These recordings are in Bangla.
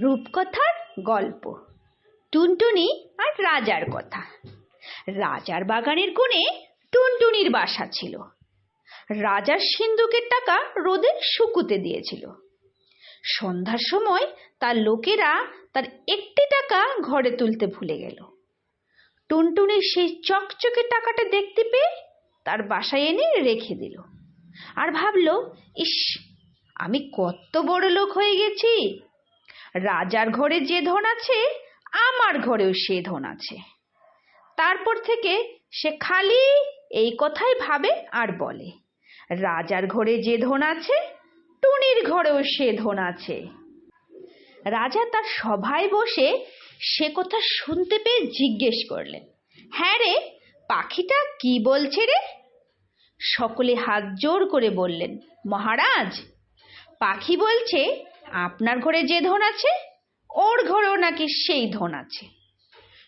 রূপকথার গল্প, টুনটুনি আর রাজার কথা। রাজার বাগানের কোণে টুনটুনির বাসা ছিল। রাজার সিন্দুকের টাকা রোদে শুকুতে দিয়েছিল। সন্ধ্যার সময় তার লোকেরা তার একটি টাকা ঘরে তুলতে ভুলে গেল। টুনটুনির সেই চকচকে টাকাটা দেখতে পেয়ে তার বাসায় এনে রেখে দিল আর ভাবলো, ইস, আমি কত বড় লোক হয়ে গেছি রাজার ঘরে যে ধন আছে, আমার ঘরেও সে ধন আছে। তারপর থেকে সে খালি এই কথাই ভাবে আর বলে, রাজার ঘরে যে ধন আছে, টুনির ঘরেও সে ধন আছে। রাজা তার সভায় বসে সে কথা শুনতে পেয়ে জিজ্ঞেস করলেন হ্যাঁ রে, পাখিটা কি বলছে রে? সকলে হাত জোর করে বললেন, মহারাজ, পাখি বলছে আপনার ঘরে যে ধন আছে, ওর ঘরেও নাকি সেই ধন আছে।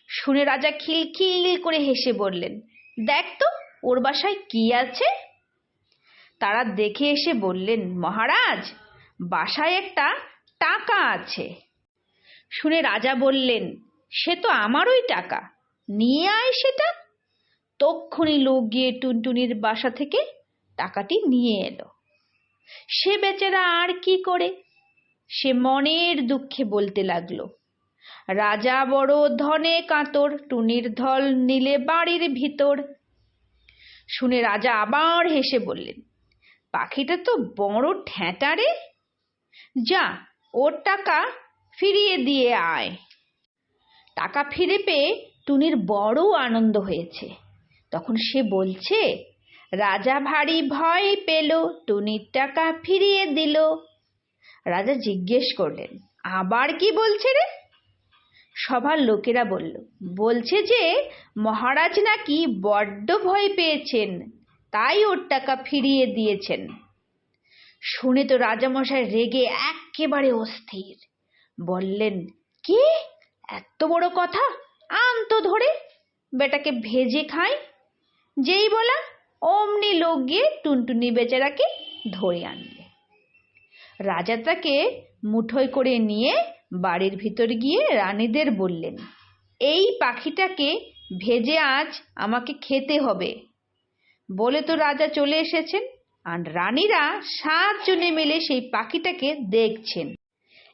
শুনে রাজা খিলখিল করে হেসে বললেন, দেখ তো, ওর বাসায় কি আছে? তারা দেখে এসে বললেন, মহারাজ, বাসায় একটা টাকা আছে। শুনে রাজা বললেন, সে তো আমারই টাকা, নিয়ে আয় সেটা। তক্ষুনি লোক গিয়ে টুনটুনির বাসা থেকে টাকাটি নিয়ে এলো। সে বেচারা আর কি করে? সে মনের দুঃখে বলতে লাগল, রাজা বড় ধনে কাতর, টুনির ধল নিলে বাড়ির ভিতর। শুনে রাজা আবার হেসে বললেন, পাখিটা তো বড় ঠ্যাঁটা রে। যা, ওর টাকা ফিরিয়ে দিয়ে আয়। টাকা ফিরে পেয়ে টুনির বড় আনন্দ হয়েছে। তখন সে বলছে, রাজা ভারী ভয় পেল, টুনির টাকা ফিরিয়ে দিল। রাজা জিজ্ঞেস করলেন, আবার কি বলছে রে? সবার লোকেরা বলল, বলছে যে মহারাজ নাকি বড্ড ভয় পেয়েছেন, তাই ওর টাকা ফিরিয়ে দিয়েছেন। শুনে তো রাজামশাই রেগে একেবারে অস্থির। বললেন, কি? এত বড় কথা? আন তো ধরে, বেটাকে ভেজে খাই। যেই বলা, অমনি লোক গিয়ে টুনটুনি বেচারাকে ধরে আনলে। রাজা তাকে মুঠোয় করে নিয়ে বাড়ির ভিতর গিয়ে রানীদের বললেন, এই পাখিটাকে ভেজে আজ আমাকে খেতে হবে। বলে তো রাজা চলে এসেছেন, আর রানীরা সাতজনে মিলে সেই পাখিটাকে দেখছেন।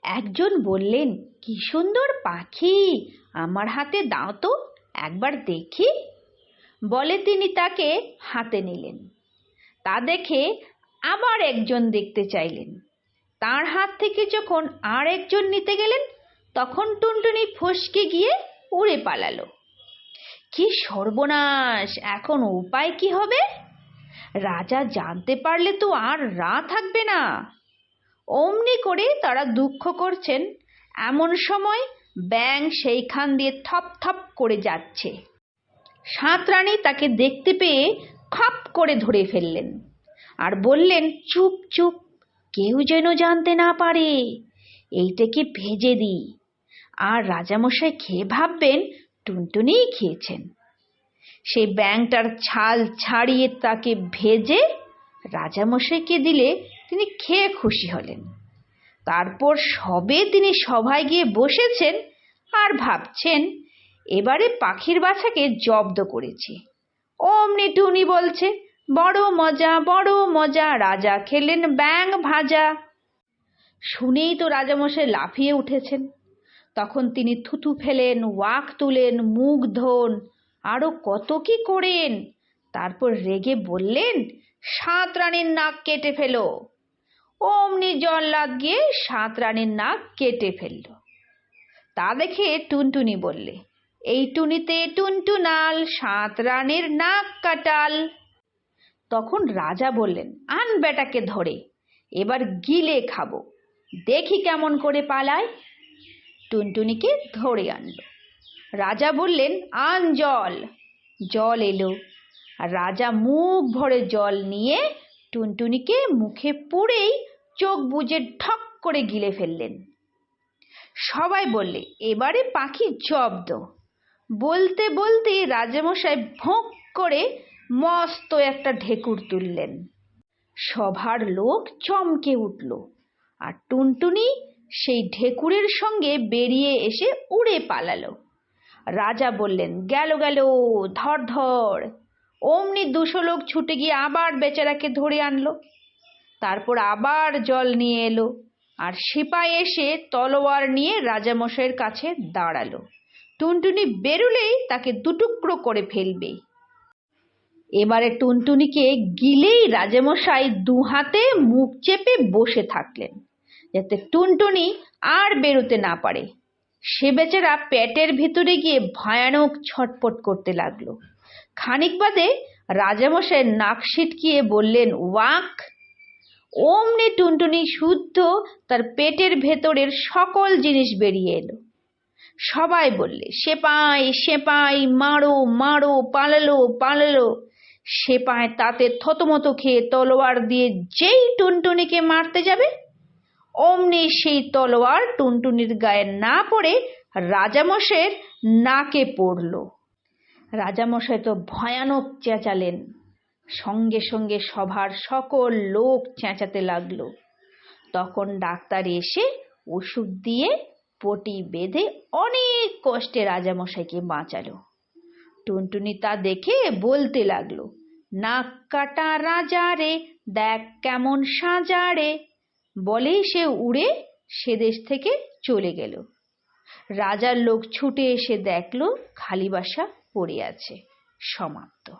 একজন বললেন, কি সুন্দর পাখি, আমার হাতে দাও তো, একবার দেখি। বলে তিনি তাকে হাতে নিলেন। তা দেখে আবার একজন দেখতে চাইলেন। তার হাত থেকে যখন আর একজন নিতে গেলেন, তখন টুনটুনি ফসকে গিয়ে উড়ে পালালো। কি সর্বনাশ! এখন উপায় কি হবে? রাজা জানতে পারলে তো আর রা থাকবে না। অমনি করে তারা দুঃখ করছেন। এমন সময় ব্যাং সেইখান দিয়ে থপ থপ করে যাচ্ছে। সাঁতরানি তাকে দেখতে পেয়ে খপ করে ধরে ফেললেন আর বললেন, চুপ চুপ কেউ যেন জানতে না পারে। এইটাকে ভেজে দিই? আর রাজামশাই খেয়ে ভাববেন, টুনটুনিই খেয়েছেন। সেই ব্যাংটার ছাল ছাড়িয়ে তাকে ভেজে রাজামশাইকে দিলে তিনি খেয়ে খুশি হলেন। তারপর সবে তিনি সভায় গিয়ে বসেছেন আর ভাবছেন, এবারে পাখির বাসাকে জব্দ করেছি। অমনি টুনি বলছে বড় মজা বড় মজা, রাজা খেলেন ব্যাং ভাজা। শুনেই তো রাজামশাই লাফিয়ে উঠেছেন। তখন তিনি থুতু ফেলেন, ওয়াক তুলেন, মুখ ধোন আরও কত কি করেন? তারপর রেগে বললেন, সাত রানীর নাক কেটে ফেলো। অমনি জল্লাদ গিয়ে সাত রানীর নাক কেটে ফেলল। তা দেখে টুনটুনি বললে, এই টুনিতে টুনটুনাল, সাত রানীর নাক কাটাল। তখন রাজা বললেন, আন বেটাকে ধরে, এবার গিলে খাব। দেখি কেমন করে পালায়। টুনটুনিকে ধরে আনলো। রাজা বললেন, আন জল। জল এলো। রাজা মুখ ভরে জল নিয়ে টুনটুনিকে মুখে পুড়েই চোখ বুজে ঠক করে গিলে ফেললেন। সবাই বললে, এবারে পাখি জব্দ। বলতে বলতে রাজামশাই ভোঁক করে মস্ত একটা ঢেকুর তুললেন। সভার লোক চমকে উঠল আর টুনটুনি সেই ঢেকুরের সঙ্গে বেরিয়ে এসে উড়ে পালালো। রাজা বললেন, গেল গেল, ধর ধর। অমনি দুশো লোক ছুটে গিয়ে আবার বেচারাকে ধরে আনলো। তারপর আবার জল নিয়ে এলো আর সিপাই এসে তলোয়ার নিয়ে রাজামশাইয়ের কাছে দাঁড়াল। টুনটুনি বেরুলেই তাকে দুটুকরো করে ফেলবে এবারে টুনটুনিকে গিলেই রাজামশাই দু হাতে মুখ চেপে বসে থাকলেন, যাতে টুনটুনি আর বেরোতে না পারে। সে বেচারা পেটের ভিতরে গিয়ে ভয়ানক ছটপট করতে লাগল। খানিক বাদে রাজামশাই নাক সিটকিয়ে বললেন, ওয়াক! অমনি টুনটুনি শুদ্ধ তার পেটের ভেতরের সকল জিনিস বেরিয়ে এলো। সবাই বললে, সেপাই সেপাই, মারো মারো, পালালো পালালো। সেপাই তাতে থতমত খেয়ে তলোয়ার দিয়ে যেই টুনটুনিকে মারতে যাবে, অমনি সেই তলোয়ার টুনটুনির গায়ে না পড়ে রাজামশাইয়ের নাকে পড়ল। রাজামশাই তো ভয়ানক চেঁচালেন। সঙ্গে সঙ্গে সভার সকল লোক চেঁচাতে লাগল। তখন ডাক্তার এসে ওষুধ দিয়ে পটি বেঁধে অনেক কষ্টে রাজামশাইকে বাঁচালো। টুনটুনি তা দেখে বলতে লাগল, নাক কাটা রাজা রে, দেখ কেমন সাজা রে। বলেই সে উড়ে সে দেশ থেকে চলে গেল। রাজার লোক ছুটে এসে দেখল খালি বাসা পড়ে আছে, সমাপ্ত।